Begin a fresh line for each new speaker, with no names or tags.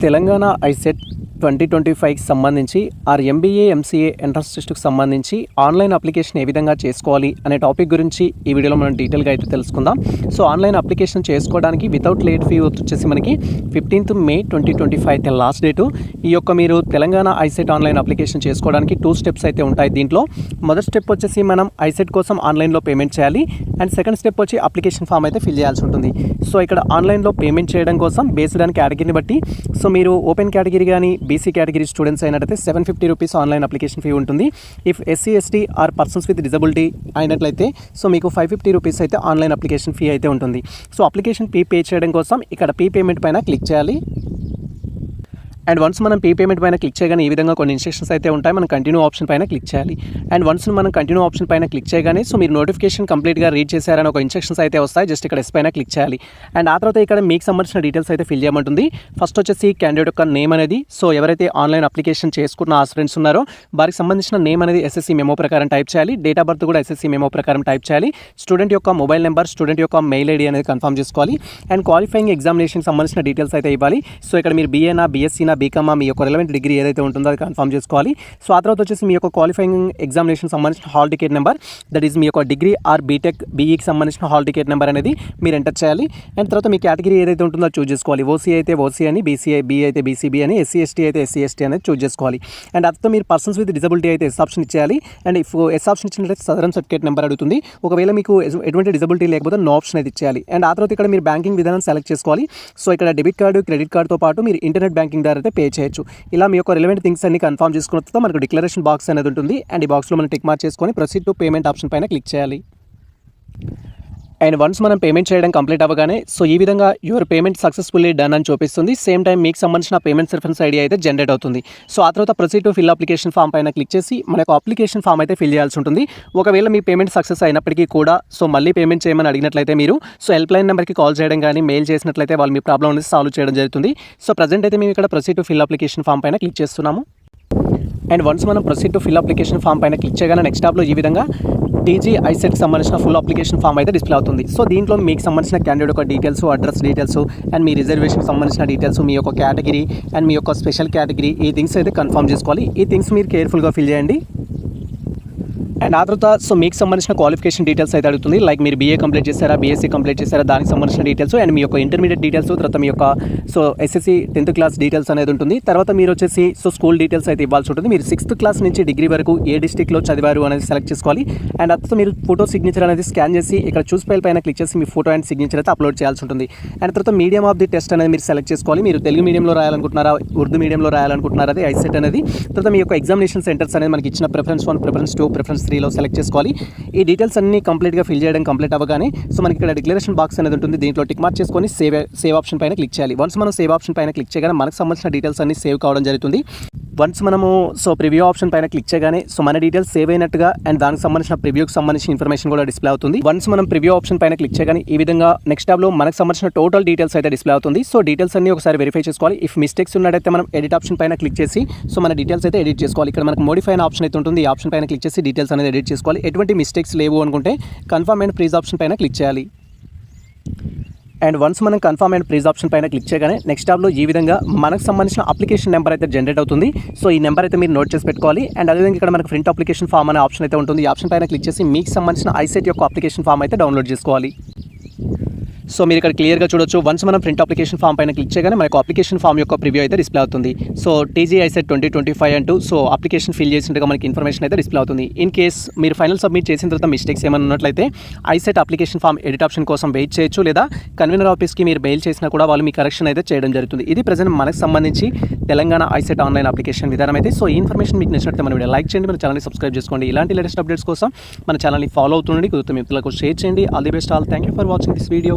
Telangana ICET twenty twenty ఫైవ్కి సంబంధించి or MBA MCA entrance టెస్ట్కి సంబంధించి ఆన్లైన్ అప్లికేషన్ ఏ విధంగా చేసుకోవాలి అనే టాపిక్ గురించి ఈ వీడియోలో మనం డీటెయిల్గా అయితే తెలుసుకుందాం. సో ఆన్లైన్ అప్లికేషన్ చేసుకోవడానికి వితౌట్ లేట్ ఫీ వచ్చేసి మనకి fifteenth May twenty twenty five last date. ఈ యొక్క మీరు తెలంగాణ ఐసెట్ ఆన్లైన్ అప్లికేషన్ చేసుకోవడానికి టూ స్టెప్స్ అయితే ఉంటాయి దీంట్లో. మొదటి స్టెప్ వచ్చేసి మనం ఐసెట్ కోసం ఆన్లైన్లో పేమెంట్ చేయాలి. అండ్ సెకండ్ స్టెప్ వచ్చి అప్లికేషన్ ఫామ్ అయితే ఫిల్ చేయాల్సి ఉంటుంది. సో ఇక్కడ ఆన్లైన్లో పేమెంట్ చేయడం కోసం బేస్డ్ అని కేటగిరీని బట్టి సో మీరు ఓపెన్ కేటగిరీ కానీ బీసీ కేటగిరీ స్టూడెంట్స్ అయినట్లయితే seven fifty rupees online application fee ఉంటుంది. If SC ST or persons with disability అయినట్లయితే సో మీకు ఫైవ్ ఫిఫ్టీ రూపీస్ అయితే ఆన్లైన్ అప్లికేషన్ ఫీ అయితే ఉంటుంది. సో అప్లికేషన్ ఫీ పే చేయడం కోసం ఇక్కడ పీ పేమెంట్ పైన క్లిక్ చేయాలి. అండ్ వన్స్ మనం పే పేమెంట్ పైన క్లిక్ చేయగానే ఈ విధంగా కొన్ని ఇన్స్ట్రక్షన్స్ అయితే ఉంటాయి. మనం కంటిన్యూ ఆప్షన్ పైన క్లిక్ చేయాలి. అండ్ వన్స్ మనం కంటిన్యూ ఆప్షన్ పైన క్లిక్ చేయగానే సో మీరు నోటిఫికేషన్ కంప్లీట్గా రీడ్ చేశారని ఒక ఇన్స్ట్రక్షన్స్ అయితే వస్తాయి. జస్ట్ ఇక్కడ ఎస్ పైన క్లిక్ చేయాలి. అండ్ ఆ తర్వాత ఇక్కడ మీకు సంబంధించిన డీటెయిల్స్ అయితే ఫిల్ చేయమంటుంది. ఫస్ట్ వచ్చేసి క్యాండిడేట్ యొక్క నేమ్ అనేది. సో ఎవరైతే ఆన్లైన్ అప్లికేషన్ చేసుకున్న ఆ స్టూడెంట్స్ ఉన్నారో వారికి సంబంధించిన నేమ్ అనేది ఎస్ఎస్సీ మెమో ప్రకారం టైప్ చేయాలి. డేట్ ఆఫ్ బర్త్ కూడా ఎస్ఎస్సీ మెమో ప్రకారం టైప్ చేయాలి. స్టూడెంట్ యొక్క మొబైల్ నెంబర్ స్టూడెంట్ యొక్క మెయిల్ ఐడి అనేది కన్ఫర్మ్ చేసుకోవాలి. అండ్ క్వాలిఫైయింగ్ ఎగ్జామినేషన్ సంబంధించిన డీటెయిల్స్ అయితే ఇవ్వాలి. సో ఇక్కడ మీరు బీఏనా బీఎస్సీనా బీకామా మీ యొక్క రిలవెంట్ డిగ్రీ ఏదైతే ఉంటుందో అది కన్ఫర్మ్ చేసుకోవాలి. సో ఆ తర్వాత వచ్చేసి మీ యొక్క క్వాలిఫైయింగ్ ఎగ్జామినేషన్ సంబంధించిన hall ticket number that is మీ యొక్క డిగ్రీ ఆర్ బీటెక్ బీఈకి సంబంధించిన హాల్ టికెట్ నెంబర్ అనేది మీరు ఎంటర్ చేయాలి. అండ్ తర్వాత మీ కేటగిరీ ఏదైతే ఉంటుందో చూస్ చేసుకోవాలి. ఓసీ అయితే ఓసీ అని బీసీఐ బీ అయితే బీసీబీ అని ఎస్సీ ఎస్టీ అయితే ఎస్సీ ఎస్టీ అనేది చూస్ చేసుకోవాలి. అండ్ అతను మీరు పర్సన్స్ విత్ డిజబిలిటీ అయితే ఎస్ ఆప్షన్ ఇచ్చేయాలి. అండ్ ఇఫ్ ఎస్ ఆప్షన్ ఇచ్చినట్లయితే సదరన్ సర్టిఫికేట్ నెంబర్ అడుగుతుంది. ఒకవేళ మీకు ఎటువంటి డిజబిలిటీ లేకపోతే నో ఆప్షన్ అయితే ఇచ్చేయాలి. అండ్ ఆ తర్వాత ఇక్కడ మీరు బ్యాంకింగ్ విధానం సెలెక్ట్ చేసుకోవాలి. సో ఇక్కడ డెబిట్ కార్డు క్రెడిట్ కార్డుతో పాటు మీరు ఇంటర్నెట్ బ్యాంకింగ్ ద్వారా అయితే పే చేయొచ్చు. ఇలా మీ యొక్క రిలవెంట్ థింగ్స్ అన్ని కన్ఫర్మ్ చేసుకున్న తర్వాత మనకు డిక్లరేషన్ బాక్స్ అనేది ఉంటుంది. అండ్ ఈ బాక్స్లో మనం టిక్ మార్క్ చేసుకొని ప్రొసీడ్ టు పేమెంట్ ఆప్షన్ పైన క్లిక్ చేయాలి. అండ్ వన్స్ మనం పేమెంట్ చేయడం కంప్లీట్ అవ్వగానే సో ఈ విధంగా యువర్ పేమెంట్ సక్సెస్ఫుల్లీ డన్ అని చూపిస్తుంది. సేమ్ టైం మీకు సంబంధించిన పేమెంట్ రిఫరెన్స్ ఐడి అయితే జనరేట్ అవుతుంది. సో ఆ తర్వాత proceed to fill application form పైన క్లిక్ చేసి మనకు అప్లికేషన్ ఫామ్ అయితే ఫిల్ చేయాల్సి ఉంటుంది. ఒకవేళ మీ పేమెంట్ సక్సెస్ అయినప్పటికీ కూడా సో మళ్ళీ పేమెంట్ చేయమని అడిగినట్లయితే మీరు సో హెల్ప్ లైన్ నెంబర్కి కాల్ చేయడం కానీ మెయిల్ చేసినట్లయితే వాళ్ళు మీ ప్రాబ్లమ్ అనేది సాల్వ్ చేయడం జరుగుతుంది. సో ప్రజెంట్ అయితే మేము ఇక్కడ proceed to fill application form పైన క్లిక్ చేస్తున్నాము. అండ్ వన్స్ మనం proceed to fill application form పైన క్లిక్ చేయగానే నెక్స్ట్ టాప్లో ఈ విధంగా టీజీ ఐసెట్కి సంబంధించిన ఫుల్ అప్లికేషన్ ఫామ్ అయితే డిస్ప్లే అవుతుంది. సో దీంట్లో మీకు సంబంధించిన క్యాండిడేట్ యొక్క డీటెయిల్స్ అడ్రస్ డీటెయిల్స్ అండ్ మీ రిజర్వేషన్ సంబంధించిన డీటెయిల్స్ మీ యొక్క కేటగిరీ అండ్ మీ యొక్క స్పెషల్ కేటగిరీ ఈ థింగ్స్ అయితే కన్ఫర్మ్ చేసుకోవాలి. ఈ థింగ్స్ మీరు కేర్ఫుల్గా ఫిల్ చేయండి. అండ్ ఆ తర్వాత సో మీకు సంబంధించిన క్వాలిఫికేషన్ డీటెయిల్స్ అయితే అడుగుతుంది. లైక్ మీరు బీఏ కంప్లీట్ చేశారా బీఎస్సీ కంప్లీట్ చేశారా దానికి సంబంధించిన డీటెయిల్స్ అండ్ మీ యొక్క ఇంటర్మీడియట్ డీటెయిల్స్ తర్వాత మీ యొక్క so SSC tenth class details అనేది ఉంటుంది. తర్వాత మీరు వచ్చేసి సో స్కూల్ డీటెయిల్స్ అయితే ఇవ్వాల్సి ఉంటుంది. మీరు సిక్స్త్ క్లాస్ నుంచి డిగ్రీ వరకు ఏ డిస్టిక్లో చదివారు అనేది సెలెక్ట్ చేసుకోవాలి. అండ్ ఆ తర్వాత మీరు ఫోటో సిగ్నేచర్ అనేది స్కాన్ చేసి ఇక్కడ చూస్ ఫైల్ పైన క్లిక్ చేసి మీ ఫోటో అండ్ సిగ్నేచర్ అయితే అప్లోడ్ చేయాల్సి ఉంటుంది. అండ్ తర్వాత మీడియం ఆఫ్ ది టెస్ట్ అనేది మీరు సెలెక్ట్ చేసుకోవాలి. మీరు తెలుగు మీడియంలో రాయాలనుకుంటున్నారా ఉర్దూ మీడియంలో రాయాలనుకుంటున్నారా అది ఐసెట్ అనేది. తర్వాత మీ యొక్క ఎగ్జామినేషన్ సెంటర్స్ అనేది మనకి ఇచ్చిన preference one preference two preference త్రీలో సెలెక్ట్ చేసుకోవాలి. ఈ డీటెయిల్స్ అన్ని కంప్లీట్గా ఫిల్ చేయడం కంప్లీట్ అవ్వగానే సో మనకి ఇక్కడ డిక్లరేషన్ బాక్స్ అనేది ఉంటుంది. దీంట్లో టిక్ మార్క్ చేసుకొని సేవ్ సేవ్ ఆప్షన్ పైన క్లిక్ చేయాలి. వన్స్ మనం సేవ్ ఆప్షన్ పైన క్లిక్ చేయగానే మనకు సంబంధించిన డీటెయిల్స్ అన్ని సేవ్ కావడం జరుగుతుంది. వన్స్ మనము సో ప్రివ్యూ ఆప్షన్ పైన క్లిక్ చేయగానే సో మన డీటెయిల్స్ సేవ్ అయినట్టుగా అండ్ దానికి సంబంధించిన ప్రివ్యూకి సంబంధించిన ఇన్ఫర్మేషన్ కూడా డిస్ప్లే అవుతుంది. వన్స్ మనం ప్రివ్యూ ఆప్షన్ పైన క్లిక్ చేయగానే ఈ విధంగా నెక్స్ట్ టాబ్లో మనకు సంబంధించిన టోటల్ డీటెయిల్స్ అయితే డిస్ప్లే అవుతుంది. సో డీటెయిల్స్ అన్ని ఒకసారి వెరిఫై చేసుకోవాలి. ఇఫ్ మిస్టేక్స్ ఉన్నట్టయితే మనం ఎడిట్ ఆప్షన్ పైన క్లిక్ చేసి సో మన డీటెయిల్స్ అయితే ఎడిట్ చేసుకోవాలి. ఇక్కడ మనకు మోడిఫై ఆప్షన్ అయితే ఉంటుంది. ఈ ఆప్షన్ పైన క్లిక్ చేసి డీటెయిల్స్ అనేది ఎడిట్ చేసుకోవాలి. ఎటువంటి మిస్టేక్స్ లేవు అనుకుంటే కన్ఫర్మ్ అండ్ ప్రీజ్ ఆప్షన్ పైన క్లిక్ చేయాలి. అండ్ వన్స్ మనం కన్ఫర్మ్ అండ్ ప్రీజ్ ఆప్షన్ పైన క్లిక్ చేయగానే నెక్స్ట్ టాబ్లో ఈ విధంగా మనకు సంబంధించిన అప్లికేషన్ నెంబర్ అయితే జనరేట్ అవుతుంది. సో ఈ నెంబర్ అయితే మీరు నోట్ చేసి పెట్టుకోవాలి. అండ్ అదేవిధంగా ఇక్కడ మనకు ప్రింట్ అప్లికేషన్ ఫామ్ అనే ఆప్షన్ అయితే ఉంటుంది. ఈ ఆప్షన్ పైన క్లిక్ చేసి మీకు సంబంధించిన ఐసెట్ యొక్క అప్లికేషన్ ఫామ్ అయితే డౌన్లోడ్ చేసుకోవాలి. సో మీరు ఇక్కడ క్లియర్గా చూడొచ్చు. వన్స్ మనం ప్రింట్ అప్లికేషన్ ఫామ్ పైన క్లిక్ చేయగానే మనకు అప్లికేషన్ ఫామ్ యొక్క ప్రివ్యూ అయితే డిస్ప్లే అవుతుంది. So TG ICET twenty twenty five అంటూ సో అప్లికేషన్ ఫిల్ చేసినట్టుగా మనకి ఇన్ఫర్మేషన్ అయితే డిస్ప్లే అవుతుంది. ఇన్ కేస్ మీరు ఫైనల్ సబ్మిట్ చేసిన తర్వాత మిస్టేక్స్ ఏమైనా ఉన్నట్లయితే ICET application form edit option కోసం వెయిట్ చేయొచ్చు. లేదా కన్వీనర్ ఆఫీస్కి మీరు మెయిల్ చేసినా కూడా వాళ్ళు మీ కరెక్షన్ అయితే చేయడం జరుగుతుంది. ఇది ప్రజెంట్ మనకు సంబంధించి తెలంగాణ ఐసెట్ ఆన్లైన్ అప్లికేషన్ విధానం అయితే. సో ఈ ఇన్ఫర్మేషన్ మీకు నచ్చినట్లయితే మన వీడియో లైక్ చేయండి. మన ఛానల్ని సబ్స్క్రైబ్ చేసుకోండి. ఇలాంటి లేటెస్ట్ అప్డేట్స్ కోసం మన ఛానల్ని ఫాలో అవుతుండండి. కుదిరితే మిత్రులకు షేర్ చేయండి. All the best all thank you for watching this video